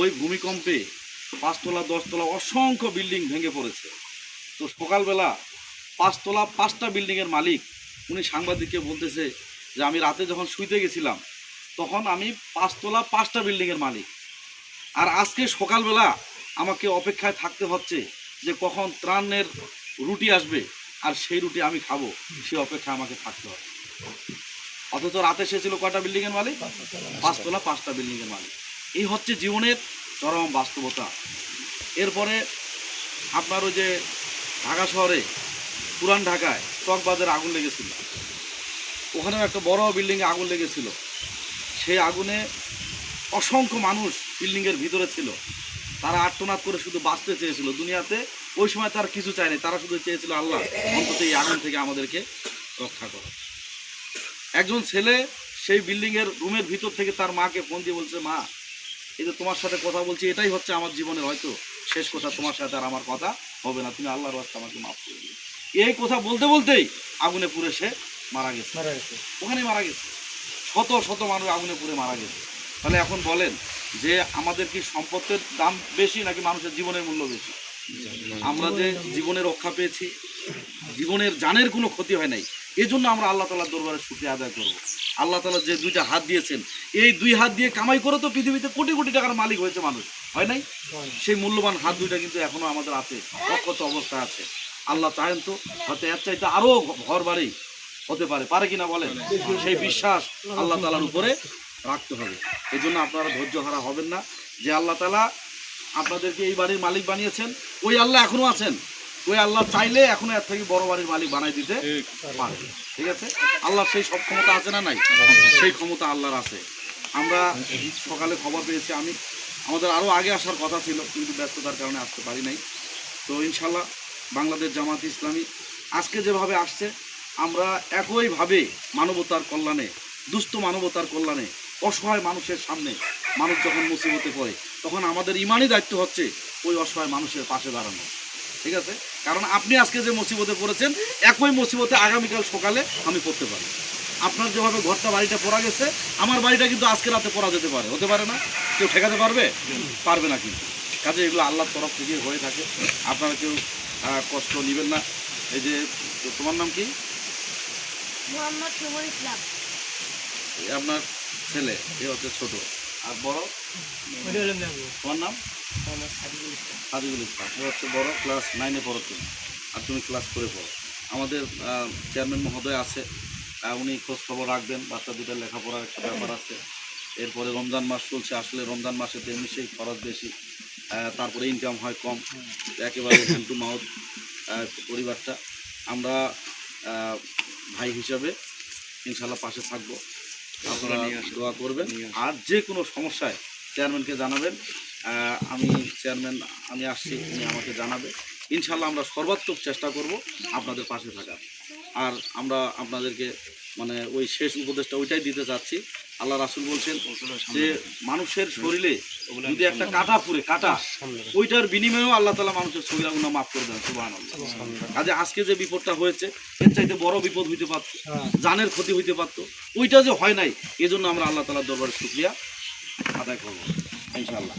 ওই ভূমিকম্পে পাঁচতলা, দশতলা অসংখ্য বিল্ডিং ভেঙে পড়েছে। তো সকালবেলা পাঁচতলা, পাঁচটা বিল্ডিংয়ের মালিক, উনি সাংবাদিককে বলতেছে যে, আমি রাতে যখন শুইতে গেছিলাম, তখন আমি পাঁচতলা, পাঁচটা বিল্ডিংয়ের মালিক। আর আজকে সকালবেলা আমাকে অপেক্ষায় থাকতে হচ্ছে যে, কখন ত্রাণের রুটি আসবে, আর সেই রুটি আমি খাব, সে অপেক্ষায় আমাকে থাকতে হবে। অথচ রাতে সে ছিল কয়টা বিল্ডিংয়ের মালিক? পাঁচতলা, পাঁচটা বিল্ডিংয়ের মালিক। এই হচ্ছে জীবনের চরম বাস্তবতা। এরপরে আপনার ওই যে ঢাকা শহরে, পুরান ঢাকায় চকবাজারে আগুন লেগেছিল। ওখানেও একটা বড় বিল্ডিংয়ে আগুন লেগেছিল। সেই আগুনে অসংখ্য মানুষ বিল্ডিংয়ের ভিতরে ছিল। তারা আত্মনাদ করে শুধু বাঁচতে চেয়েছিল দুনিয়াতে। ওই সময় তার কিছু চায়নি, তারা শুধু চেয়েছিল আল্লাহ, অন্তত এই আগুন থেকে আমাদেরকে রক্ষা করো। একজন ছেলে সেই বিল্ডিংয়ের রুমের ভিতর থেকে তার মাকে ফোন দিয়ে বলছে, মা এই যে তোমার সাথে কথা বলছি এটাই হচ্ছে আমার জীবনের হয়তো শেষ কথা তোমার সাথে আর আমার কথা হবে না। তুমি আল্লাহর রাস্তা আমাকে মাফ করে দিও। এই কথা বলতে বলতেই আগুনে পুড়ে সে মারা গেছে। মারা গেছে। ওখানেই মারা গেছে। শত শত মানুষ আগুনে পুড়ে মারা গেছে। তাহলে এখন বলেন যে আমাদের কি সম্পদের দাম বেশি নাকি মানুষের জীবনের মূল্য বেশি? আমরা যে জীবনে রক্ষা পেয়েছি জীবনের জানের কোনো ক্ষতি হয় নাই। এই জন্য আমরা আল্লাহ তালার দরবারে সুখে আদায় করব। আল্লাহ তালা যে দুইটা হাত দিয়েছেন এই দুই হাত দিয়ে কামাই করে তো পৃথিবীতে কোটি কোটি টাকার মালিক হয়েছে মানুষ হয় নাই? সেই মূল্যবান হাত দুইটা কিন্তু এখনও আমাদের আছে অক্ষত অবস্থায় আছে। আল্লাহ চাহেন তো হয়তো এর চাইতে আরও ঘর বাড়ি হতে পারে পারে কিনা বলেন? সেই বিশ্বাস আল্লাহ তালার উপরে রাখতে হবে। এই জন্য আপনারা ধৈর্য হারা হবেন না। যে আল্লাহ তালা আপনাদেরকে এই বাড়ির মালিক বানিয়েছেন ওই আল্লাহ এখনও আছেন। ওই আল্লাহ চাইলে এখনও এর থেকে বড় বাড়ির মালিক বানাই দিতে পারে। ঠিক আছে? আল্লাহ সেই সব ক্ষমতা আছে না নাই? সেই ক্ষমতা আল্লাহর আছে। আমরা সকালে খবর পেয়েছি আমি আমাদের আরও আগে আসার কথা ছিল কিন্তু ব্যস্ততার কারণে আসতে পারি নাই। তো ইনশাল্লাহ বাংলাদেশ জামাত ইসলামী আজকে যেভাবে আসছে আমরা একইভাবে মানবতার কল্যাণে দুস্থ মানবতার কল্যাণে অসহায় মানুষের সামনে মানুষ যখন মুসিবতে পড়ে তখন আমাদের ইমানই দায়িত্ব হচ্ছে ওই অসহায় মানুষের পাশে দাঁড়ানো। ঠিক আছে? কারণ আপনি আজকে যে মুসিবতে পড়েছেন একই মুসিবতে আগামীকাল সকালে আমি পড়তে পারি। আপনার যেভাবে ঘরটা বাড়িটা পড়া গেছে আমার বাড়িটা কিন্তু আজকে রাতে পড়া যেতে পারে। হতে পারে না? কেউ ঠেকাতে পারবে? পারবে না কিন্তু। কাজে এগুলো আল্লাহর তরফ থেকে হয়ে থাকে। আপনারা কেউ কষ্ট নেবেন না। এই যে তোমার নাম কি? আপনার ছেলে এ হচ্ছে ছোট। আর বড়? তোমার নাম? সাদিকুল ইসলাম। ও হচ্ছে বড় ক্লাস নাইনে পড়ো তুমি। আর তুমি ক্লাস করে পড়ো। আমাদের চেয়ারম্যান মহোদয় আছে। উনি খোঁজ খবর রাখবেন। বাচ্চা দুটার লেখাপড়ার একটা ব্যাপার আছে। এরপরে রমজান মাস চলছে। আসলে রমজান মাসে তো এমনি সেই খরচ বেশি। তারপরে ইনকাম হয় কম। একেবারে হ্যান্ড টু মাউথ পরিবারটা। আমরা ভাই হিসাবে ইনশাল্লাহ পাশে থাকব। আপনারা দোয়া করবেন। আর যে কোনো সমস্যায় চেয়ারম্যানকে জানাবেন। আমি চেয়ারম্যান আমি আসছি উনি আমাকে জানাবে। ইনশাল্লাহ আমরা সর্বাত্মক চেষ্টা করব আপনাদের পাশে থাকার। আর আমরা আপনাদেরকে মানে ওই শেষ উপদেশটা ওইটাই দিতে চাচ্ছি। আল্লাহ রাসুল বলছেন যে মানুষের শরীরে যদি একটা কাটা পুরে কাটা ওইটার বিনিময়েও আল্লাহ তালা মানুষের শরীর গুণা মাফ করে দেন সুবাহ কাজে আজকে যে বিপদটা হয়েছে এর চাইতে বড় বিপদ হইতে পারত হ্যাঁ। জানের ক্ষতি হইতে পারতো ওইটা যে হয় নাই এজন্য আমরা আল্লাহ তালার দরবারে শুক্রিয়া আদায় করব ইনশাআল্লাহ।